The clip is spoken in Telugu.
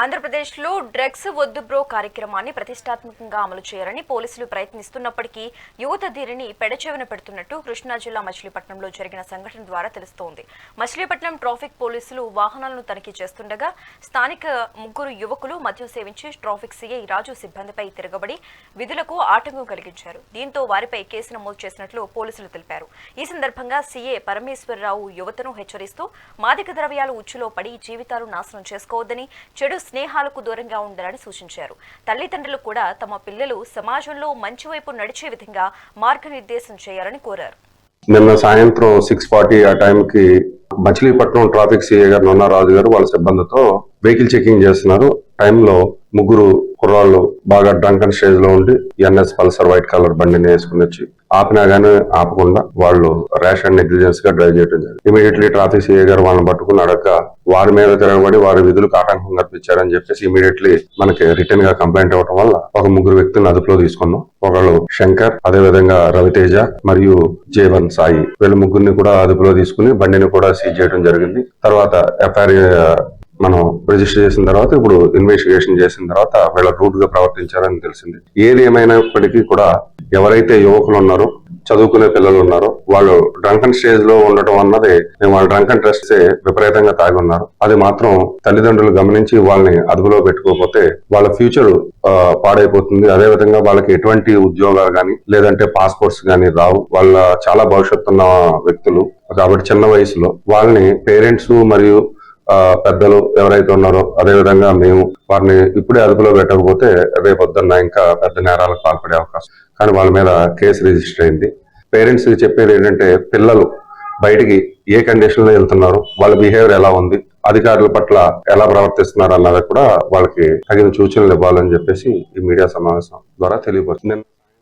ఆంధ్రప్రదేశ్లో డ్రగ్స్ వద్దు బ్రో కార్యక్రమాన్ని ప్రతిష్టాత్మకంగా అమలు చేయాలని పోలీసులు ప్రయత్నిస్తున్నప్పటికీ యువత దీనిని పెడచెవిన పెడుతున్నట్టు కృష్ణా జిల్లా మచిలీపట్నంలో జరిగిన సంఘటన ద్వారా తెలుస్తోంది. మచిలీపట్నం ట్రాఫిక్ పోలీసులు వాహనాలను తనిఖీ చేస్తుండగా స్థానిక ముగ్గురు యువకులు మద్యం సేవించి ట్రాఫిక్ సీఐ రాజు సిబ్బందిపై తిరగబడి విధులకు ఆటంకం కలిగించారు. దీంతో వారిపై కేసు నమోదు చేసినట్లు పోలీసులు తెలిపారు. ఈ సందర్భంగా సీఏ పరమేశ్వరరావు యువతను హెచ్చరిస్తూ మాదక ద్రవ్యాలు ఉచ్చులో పడి జీవితాలు నాశనం చేసుకోవద్దని చెడు స్నేహాలకు దూరంగా ఉండాలని సూచించారు. తల్లిదండ్రులు కూడా తమ పిల్లలు సమాజంలో మంచి వైపు నడిచే విధంగా మార్గనిర్దేశం చేయాలని కోరారు. నిన్న సాయంత్రం సిక్స్ ఫార్టీ ఆ టైంకి మచిలీపట్నం ట్రాఫిక్ సిఐ గారు నొన్నారాజు గారు వాళ్ళ సిబ్బందితో వెహికల్ చెకింగ్ చేస్తున్నారు. టైంలో ముగ్గురు కుర్రాళ్ళు బాగా డ్రంకన్ స్టేజ్లో ఉండి ఎన్ఎస్ పల్సర్ వైట్ కలర్ బండిని వేసుకుని వచ్చి ఆపినా గానీ ఆపకుండా వాళ్ళు ర్యాష్ అండ్ నెగ్లిజెన్స్గా డ్రైవ్ చేయడం జరిగింది. ఇమీడియట్లీ ట్రాఫిక్ సిఐ గారు వాళ్ళని పట్టుకుని అడగ వారి మీద తిరగబడి వారి విధులకు ఆటంకం కల్పించారని చెప్పేసి ఇమీడియట్లీ మనకి రిటర్న్గా కంప్లైంట్ అవ్వడం వల్ల ఒక ముగ్గురు వ్యక్తులను అదుపులో తీసుకున్నాం. ఒకళ్ళు శంకర్ అదే విధంగా రవితేజ మరియు జీవన్ సాయి. వీళ్ళ ముగ్గురిని కూడా అదుపులో తీసుకుని బండిని కూడా సీజ్ చేయడం జరిగింది. తర్వాత ఎఫ్ఐఆర్ మనం రిజిస్టర్ చేసిన తర్వాత ఇప్పుడు ఇన్వెస్టిగేషన్ చేసిన తర్వాత వీళ్ళ రూట్గా ప్రవర్తించారని తెలిసింది. ఏది ఏమైనప్పటికీ కూడా ఎవరైతే యువకులు ఉన్నారో చదువుకునే పిల్లలు ఉన్నారో వాళ్ళు డ్రంకన్ స్టేజ్లో ఉండటం అన్నది వాళ్ళు డ్రంకన్ ట్రస్ట్ విపరీతంగా తాగి ఉన్నారు. అది మాత్రం తల్లిదండ్రులు గమనించి వాళ్ళని అదుపులో పెట్టుకోకపోతే వాళ్ళ ఫ్యూచర్ పాడైపోతుంది. అదే విధంగా వాళ్ళకి ఎటువంటి ఉద్యోగాలు కానీ లేదంటే పాస్పోర్ట్స్ కానీ రావు. వాళ్ళ చాలా భవిష్యత్తు ఉన్న వ్యక్తులు కాబట్టి చిన్న వయసులో వాళ్ళని పేరెంట్స్ మరియు పెద్దలు ఎవరైతే ఉన్నారో అదే విధంగా మేము వారిని ఇప్పుడే అదుపులో పెట్టకపోతే రేపొద్దున్న ఇంకా పెద్ద నేరాలకు పాల్పడే అవకాశం. కానీ వాళ్ళ మీద కేసు రిజిస్టర్ అయింది. పేరెంట్స్ చెప్పేది ఏంటంటే పిల్లలు బయటికి ఏ కండిషన్లో వెళ్తున్నారు వాళ్ళ బిహేవియర్ ఎలా ఉంది అధికారుల పట్ల ఎలా ప్రవర్తిస్తున్నారు అన్నది కూడా వాళ్ళకి తగిన సూచనలు ఇవ్వాలని చెప్పేసి ఈ మీడియా సమావేశం ద్వారా తెలియపరుస్తుంది.